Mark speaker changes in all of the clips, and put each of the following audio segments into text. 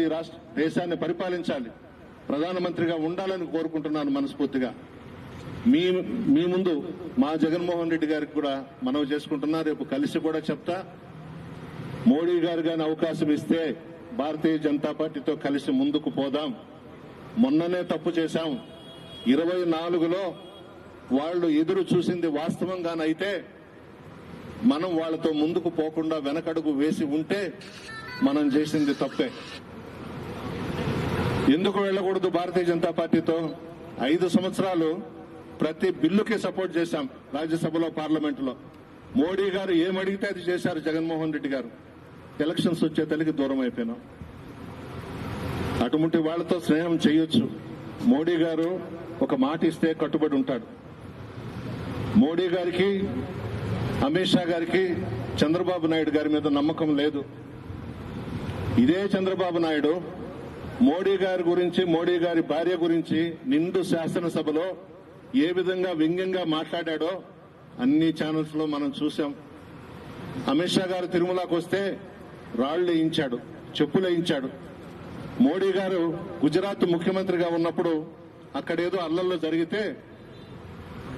Speaker 1: ఈ రాష్ట్ర దేశాన్ని పరిపాలించాలి. ప్రధానమంత్రిగా ఉండాలని కోరుకుంటున్నాను మనస్ఫూర్తిగా. మీ మీ ముందు మా జగన్మోహన్ రెడ్డి గారికి కూడా మనవి చేసుకుంటున్నా రేపు కలిసి కూడా చెప్తా. మోడీ గారు గాని అవకాశం ఇస్తే భారతీయ జనతా పార్టీతో కలిసి ముందుకు పోదాం. మొన్ననే తప్పు చేశాం. ఇరవై నాలుగులో వాళ్ళు ఎదురు చూసింది వాస్తవంగానైతే మనం వాళ్ళతో ముందుకు పోకుండా వెనకడుగు వేసి ఉంటే మనం చేసింది తప్పే. ఎందుకు వెళ్ళకూడదు భారతీయ జనతా పార్టీతో? ఐదు సంవత్సరాలు ప్రతి బిల్లుకి సపోర్ట్ చేశాం రాజ్యసభలో పార్లమెంటులో. మోడీ గారు ఏమడిగితే అది చేశారు జగన్మోహన్ రెడ్డి గారు. ఎలక్షన్స్ వచ్చే తల్లికి దూరం అయిపోయినాం. అటువంటి వాళ్ళతో స్నేహం చేయొచ్చు. మోడీ గారు ఒక మాట ఇస్తే కట్టుబడి ఉంటాడు. మోడీ గారికి అమిత్ షా గారికి చంద్రబాబు నాయుడు గారి మీద నమ్మకం లేదు. ఇదే చంద్రబాబు నాయుడు మోడీ గారి గురించి మోడీ గారి భార్య గురించి నిండు శాసనసభలో ఏ విధంగా వ్యంగ్యంగా మాట్లాడాడో అన్ని ఛానల్స్లో మనం చూసాం అమిత్ షా గారు తిరుమలకు వస్తే రాళ్ళు వేయించాడు చెప్పులు వేయించాడు. మోడీ గారు గుజరాత్ ముఖ్యమంత్రిగా ఉన్నప్పుడు అక్కడేదో అల్లల్లో జరిగితే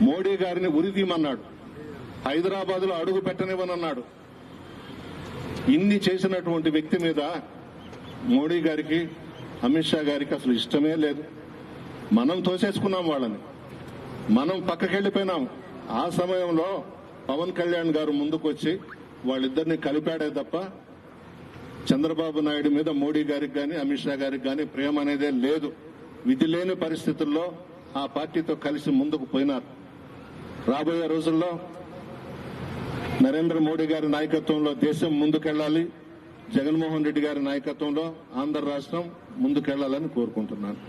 Speaker 1: మోడీ గారిని ఉరిదీమన్నాడు హైదరాబాద్లో అడుగు పెట్టనివ్వనన్నాడు. ఇన్ని చేసినటువంటి వ్యక్తి మీద మోడీ గారికి అమిత్ షా గారికి అసలు ఇష్టమే లేదు. మనం తోసేసుకున్నాం వాళ్ళని. మనం పక్కకెళ్ళిపోయినాం. ఆ సమయంలో పవన్ కళ్యాణ్ గారు ముందుకు వచ్చి వాళ్ళిద్దరిని కలిపాడే తప్ప చంద్రబాబు నాయుడు మీద మోడీ గారికి కానీ అమిత్ షా గారికి కానీ ప్రేమ అనేదే లేదు. విధి లేని పరిస్థితుల్లో ఆ పార్టీతో కలిసి ముందుకు పోయినారు. రాబోయే రోజుల్లో నరేంద్ర మోడీ గారి నాయకత్వంలో దేశం ముందుకెళ్ళాలి జగన్మోహన్ రెడ్డి గారి నాయకత్వంలో ఆంధ్ర రాష్ట్రం ముందుకెళ్ళాలని కోరుకుంటున్నాను.